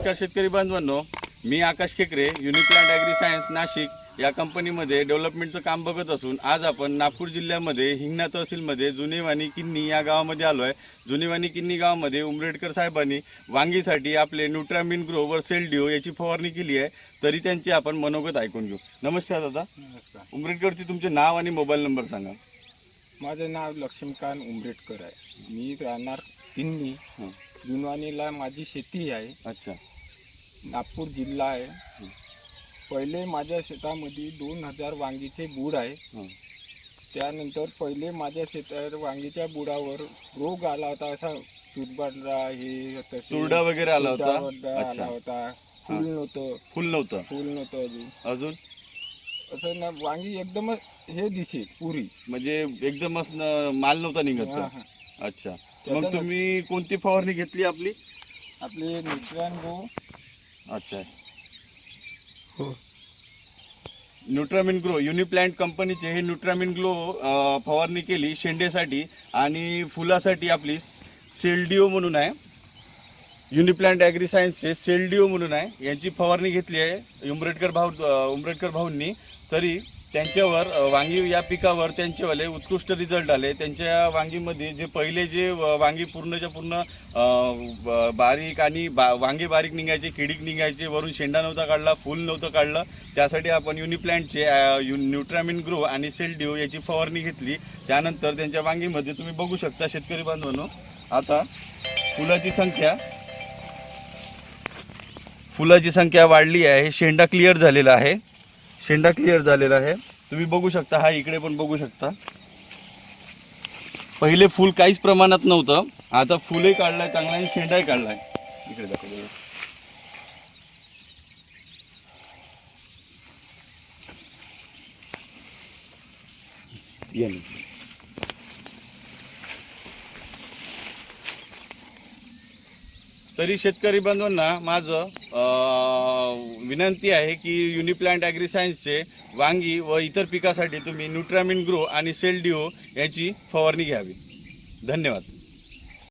नमस्कार शेतकरी बांधवांनो. मी आकाश केकरे युनिप्लांट ॲग्री सायन्स नाशिक या कंपनीमध्ये डेव्हलपमेंटचं काम बघत असून आज आपण नागपूर जिल्ह्यामध्ये हिंगणा तहसीलमध्ये जुनेवानी किन्नी या गावामध्ये आलो आहे. जुनेवानी किन्नी गावामध्ये उमरेडकर साहेबांनी वांगीसाठी आपले न्यूट्रामिन ग्रो वर सेल डिओ याची फवारणी केली आहे. तरी त्यांची आपण मनोगत ऐकून घेऊ. नमस्कार दादा. नमस्कार. उमरेडकरची तुमचे नाव आणि मोबाईल नंबर सांगा. माझं नाव लक्ष्मीकांत उमरेटकर आहे. मी राहणार किन्नी. हं. जुनवानीला माझी शेती आहे. अच्छा. नागपूर जिल्हा आहे. पहिले माझ्या शेतामध्ये दोन हजार वांगीचे बूड आहे. त्यानंतर पहिले माझ्या शेतात वांगीच्या बुडावर रोग आला होता असा चुरबाडा हे तसे चुरडा वगैरे आला होता? आला होता. फुल नव्हतं. फुल नव्हतं? फुल नव्हतं अजून. अजून? असं ना वांगी एकदमच हे दिसे पुरी. म्हणजे एकदमच माल नव्हता निघत. अच्छा. मग तुम्ही कोणती फवारणी घेतली आपली? आपले न्यूट्रॉन गो. अच्छा. हो. न्यूट्रामिन ग्रो युनिप्लॅन्ट कंपनीचे हे न्यूट्रामिन ग्लो फवारणी केली शेंडेसाठी आणि फुलासाठी आपली सेल्डिओ म्हणून आहे. युनिप्लॅन्ट ॲग्री सायन्सचे सेल्डिओ म्हणून आहे. यांची फवारणी घेतली आहे. उमरेडकर भाऊ उमरेडकर भाऊंनी. तरी त्यांच्यावर वांगी या पिकावर त्यांचेवाले उत्कृष्ट रिझल्ट आले त्यांच्या वांगीमध्ये जे पहिले जे व- वांगी पूर्णच्या पूर्ण ब- बारीक आणि बा वांगे बारीक निघायचे किडीक निघायचे वरून शेंडा नव्हता काढला फुल नव्हतं काढलं त्यासाठी आपण युनिप्लॅन्टचे यु न्यूट्रामिन ग्रो आणि सेल्डिओ याची फवारणी घेतली. त्यानंतर त्यांच्या वांगीमध्ये तुम्ही बघू शकता शेतकरी बांधवांनो आता फुलाची संख्या. फुलाची संख्या वाढली आहे शेंडा क्लिअर झालेला आहे. शेंडा क्लिअर झालेला आहे. तुम्ही बघू शकता हा इकडे पण बघू शकता. पहिले फूल काहीच प्रमाणात नव्हतं. आता फुलही काढलाय चांगला आणि शेंडाही काढलाय. इकडे दाखवले तरी शेतकरी बांधवांना माझं विनंती आहे की युनिप्लांट ॲग्री सायन्सचे वांगी व इतर पिकासाठी तुम्ही न्यूट्रामिन ग्रो आणि सेल डिओ याची फवारणी घ्यावी. धन्यवाद.